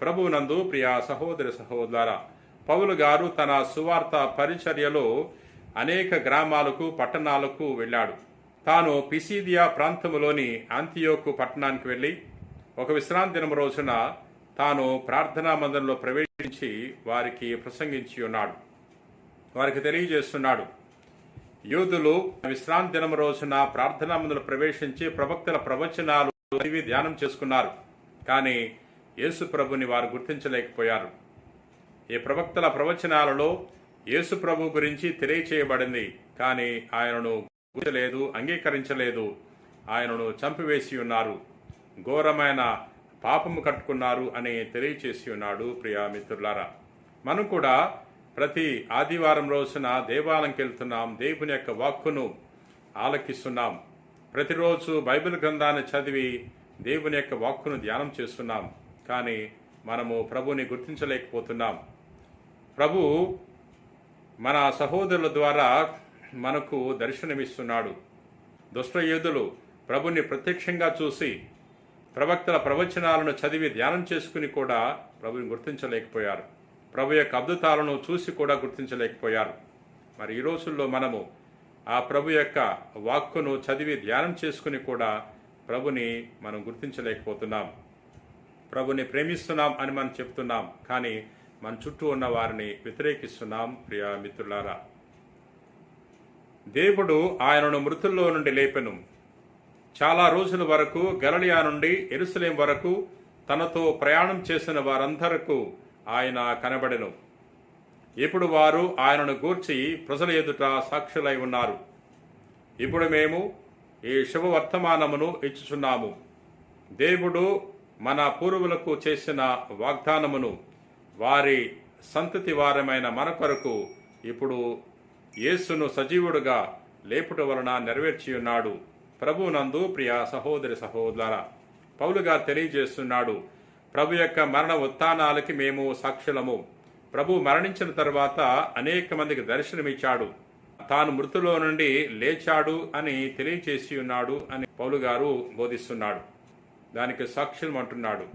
ప్రభునందు ప్రియా సహోదరి సహోదర పౌలు గారు తన సువార్త పరిచర్యలో అనేక గ్రామాలకు పట్టణాలకు వెళ్ళాడు. తాను పిసిదియా ప్రాంతంలోని అంతియోకు పట్టణానికి వెళ్ళి ఒక విశ్రాంతి దినం రోజున తాను ప్రార్థనా మందిరంలో ప్రవేశించి వారికి ప్రసంగించి ఉన్నాడు. వారికి తెలియజేస్తున్నాడు యూదులు విశ్రాంతి దినం రోజున ప్రార్థనా మందిరంలో ప్రవేశించి ప్రవక్తల ప్రవచనాలు ధ్యానం చేసుకున్నారు. కానీ యేసు ప్రభుని వారు గుర్తించలేకపోయారు. ఈ ప్రవక్తల ప్రవచనాలలో యేసు ప్రభు గురించి తెలియచేయబడింది. కానీ ఆయనను గుర్తించలేదు అంగీకరించలేదు. ఆయనను చంపివేసి ఉన్నారు. ఘోరమైన పాపము కట్టుకున్నారు అని తెలియచేసి ఉన్నాడు ప్రియా మిత్రులారా. మనం కూడా ప్రతి ఆదివారం రోజున దేవాలయంకి వెళ్తున్నాం దేవుని యొక్క వాక్కును ఆలకిస్తున్నాం. ప్రతిరోజు బైబిల్ గ్రంథాన్ని చదివి దేవుని యొక్క వాక్కును ధ్యానం చేస్తున్నాం. కానీ మనము ప్రభుని గుర్తించలేకపోతున్నాం. ప్రభు మన సహోదరుల ద్వారా మనకు దర్శనమిస్తున్నాడు. దుష్టయోధులు ప్రభుని ప్రత్యక్షంగా చూసి ప్రవక్తల ప్రవచనాలను చదివి ధ్యానం చేసుకుని కూడా ప్రభుని గుర్తించలేకపోయారు. ప్రభు యొక్క అద్భుతాలను చూసి కూడా గుర్తించలేకపోయారు. మరి ఈ రోజుల్లో మనము ఆ ప్రభు యొక్క వాక్కును చదివి ధ్యానం చేసుకుని కూడా ప్రభుని మనం గుర్తించలేకపోతున్నాం. ప్రభుని ప్రేమిస్తున్నాం అని మనం చెప్తున్నాం. కానీ మన చుట్టూ ఉన్న వారిని వ్యతిరేకిస్తున్నాం ప్రియా మిత్రులారా. దేవుడు ఆయనను మృతుల్లో నుండి లేపెను. చాలా రోజుల వరకు గలలియా నుండి ఎరుసలేం వరకు తనతో ప్రయాణం చేసిన వారందరకు ఆయన కనబడెను. ఇప్పుడు వారు ఆయనను గూర్చి ప్రజల ఎదుట సాక్షులై ఉన్నారు. ఇప్పుడు మేము ఈ శుభవర్తమానమును ఇచ్చుచున్నాము. దేవుడు మన పూర్వులకు చేసిన వాగ్దానమును వారి సంతతి వారమైన మన కొరకు ఇప్పుడు యేసును సజీవుడుగా లేపుట వలన నెరవేర్చి ఉన్నాడు. ప్రభునందు ప్రియ సహోదరి సహోదర పౌలుగా తెలియజేస్తున్నాడు ప్రభు యొక్క మరణ ఉత్థానాలకి మేము సాక్షులము. ప్రభు మరణించిన తర్వాత అనేక మందికి దర్శనమిచ్చాడు. తాను మృతులో నుండి లేచాడు అని తెలియచేసి ఉన్నాడు అని పౌలు గారు బోధిస్తున్నాడు. దానికి సాక్షులు అంటున్నాడు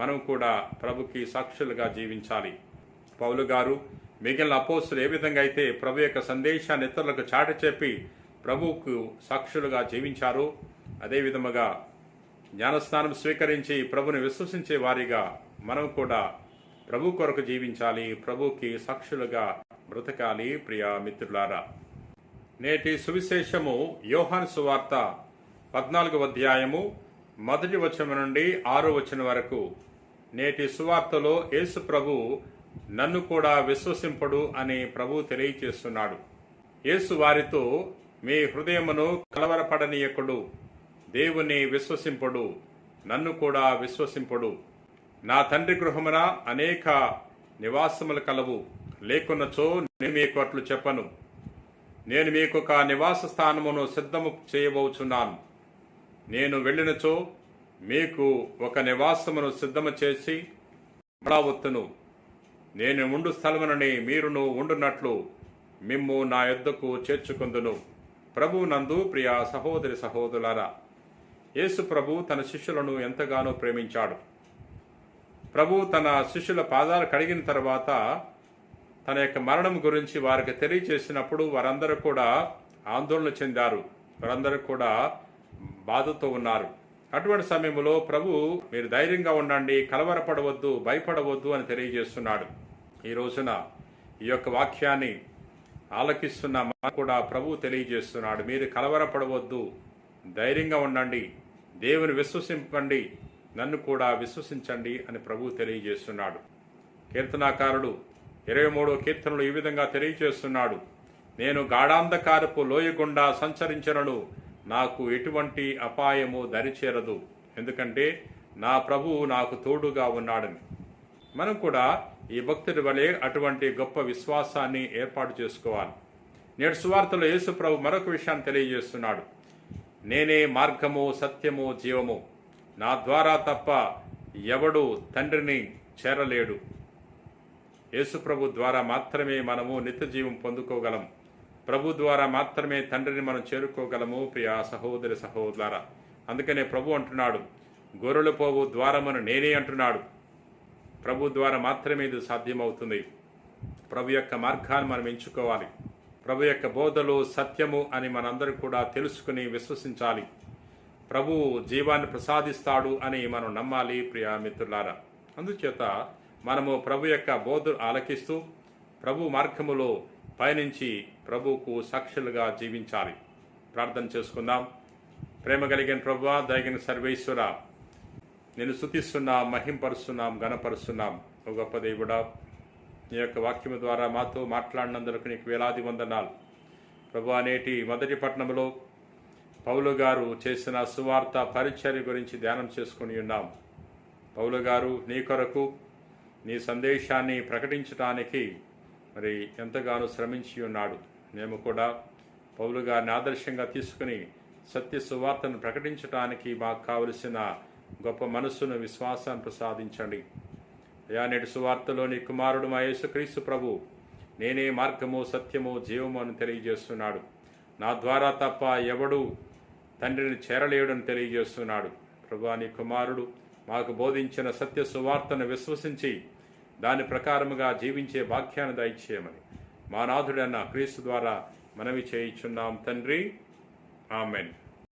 మనం కూడా ప్రభుకి సాక్షులుగా జీవించాలి. పౌలు గారు మిగిలిన అపోస్తులు ఏ విధంగా అయితే ప్రభు యొక్క సందేశాన్ని ఇతరులకు చాటి చెప్పి ప్రభువుకు సాక్షులుగా జీవించారో అదే విధముగా జ్ఞానస్నానం స్వీకరించి ప్రభుని విశ్వసించే వారిగా మనం కూడా ప్రభు కొరకు జీవించాలి ప్రభుకి సాక్షులుగా బ్రతకాలి ప్రియ మిత్రులారా. నేటి సువిశేషము యోహాన్ సువార్త పద్నాలుగు అధ్యాయము మొదటి వచనం నుండి ఆరో వచనం వరకు నేటి సువార్తలో యేసు ప్రభు నన్ను కూడా విశ్వసింపడు అని ప్రభు తెలియచేస్తున్నాడు. యేసు వారితో మీ హృదయమును కలవరపడనీయకుడు దేవుని విశ్వసింపడు నన్ను కూడా విశ్వసింపడు. నా తండ్రి గృహమున అనేక నివాసములు కలవు లేకున్నచో నేను మీకు అట్లు చెప్పను. నేను మీకు ఒక నివాస స్థానమును సిద్ధము చేయబోచున్నాను. నేను వెళ్ళినచో మీకు ఒక నివాసమును సిద్ధము చేసి మడావత్తును నేను ఉండు స్థలమునని మీరును ఉండునట్లు మిమ్ము నా యొద్దకు చేర్చుకుందును. ప్రభు నందు ప్రియ సహోదరి సహోదరులారా యేసు ప్రభు తన శిష్యులను ఎంతగానో ప్రేమించాడు. ప్రభు తన శిష్యుల పాదాలు కడిగిన తర్వాత తన యొక్క మరణం గురించి వారికి తెలియచేసినప్పుడు వారందరూ కూడా ఆందోళన చెందారు. వారందరూ కూడా బాధతో ఉన్నారు. అటువంటి సమయంలో ప్రభు మీరు ధైర్యంగా ఉండండి కలవరపడవద్దు భయపడవద్దు అని తెలియజేస్తున్నాడు. ఈ రోజున ఈ యొక్క వాక్యాన్ని ఆలకిస్తున్న మా కూడా ప్రభు తెలియజేస్తున్నాడు. మీరు కలవరపడవద్దు ధైర్యంగా ఉండండి దేవుని విశ్వసింపండి నన్ను కూడా విశ్వసించండి అని ప్రభు తెలియజేస్తున్నాడు. కీర్తనాకారుడు ఇరవై మూడో కీర్తనలు ఈ విధంగా తెలియజేస్తున్నాడు. నేను గాఢాంధకారపు లోయ గుండా సంచరించనను నాకు ఎటువంటి అపాయము దరిచేరదు. ఎందుకంటే నా ప్రభువు నాకు తోడుగా ఉన్నాడని. మనం కూడా ఈ భక్తుడి వలె అటువంటి గొప్ప విశ్వాసాన్ని ఏర్పాటు చేసుకోవాలి. నేడు సువార్తలో యేసు ప్రభు మరొక విషయాన్ని తెలియజేస్తున్నాడు. నేనే మార్గము సత్యము జీవము. నా ద్వారా తప్ప ఎవడు తండ్రిని చేరలేడు. యేసుప్రభు ద్వారా మాత్రమే మనము నిత్య జీవం పొందుకోగలం. ప్రభు ద్వారా మాత్రమే తండ్రిని మనం చేరుకోగలము ప్రియ సహోదరి సహోదర అందుకనే ప్రభు అంటున్నాడు గొర్రెలు పోవు ద్వారమును నేనే అంటున్నాడు. ప్రభు ద్వారా మాత్రమే ఇది సాధ్యమవుతుంది. ప్రభు యొక్క మార్గాన్ని మనం ఎంచుకోవాలి. ప్రభు యొక్క బోధలు సత్యము అని మనందరూ కూడా తెలుసుకుని విశ్వసించాలి. ప్రభు జీవాన్ని ప్రసాదిస్తాడు అని మనం నమ్మాలి ప్రియా మిత్రులారా. అందుచేత మనము ప్రభు యొక్క బోధ ఆలకిస్తూ ప్రభు మార్గములో పయనించి ప్రభువుకు సాక్షులుగా జీవించాలి. ప్రార్థన చేసుకుందాం. ప్రేమ కలిగిన ప్రభు దయగిన సర్వేశ్వర నేను శుతిస్తున్నాం మహింపరుస్తున్నాం గణపరుస్తున్నాం ఓ గొప్ప దేవుడా నీ యొక్క వాక్యము ద్వారా మాతో మాట్లాడినందుకు నీకు వేలాది వందనాలు. ప్రభు అనేటి మొదటి పట్టణంలో పౌలు గారు చేసిన సువార్త పరిచర్య గురించి ధ్యానం చేసుకుని ఉన్నాం. పౌలు గారు నీ కొరకు నీ సందేశాన్ని ప్రకటించడానికి మరి ఎంతగానో శ్రమించి ఉన్నాడు. మేము కూడా పౌలు గారిని ఆదర్శంగా తీసుకుని సత్య సువార్తను ప్రకటించడానికి మాకు కావలసిన గొప్ప మనస్సును విశ్వాసాన్ని ప్రసాదించండి. అయా నేటి సువార్తలోని కుమారుడు మా యేసుక్రీస్తు ప్రభు నేనే మార్గము సత్యము జీవము అని తెలియజేస్తున్నాడు. నా ద్వారా తప్ప ఎవడు తండ్రిని చేరలేడని తెలియజేస్తున్నాడు. ప్రభు నీ కుమారుడు మాకు బోధించిన సత్య సువార్తను విశ్వసించి దాని ప్రకారముగా జీవించే వాక్యాన్ని దయచేయమని. మా నాథుడన్న క్రీస్తు ద్వారా మనవి చేయించున్నాం తండ్రి. ఆమెన్.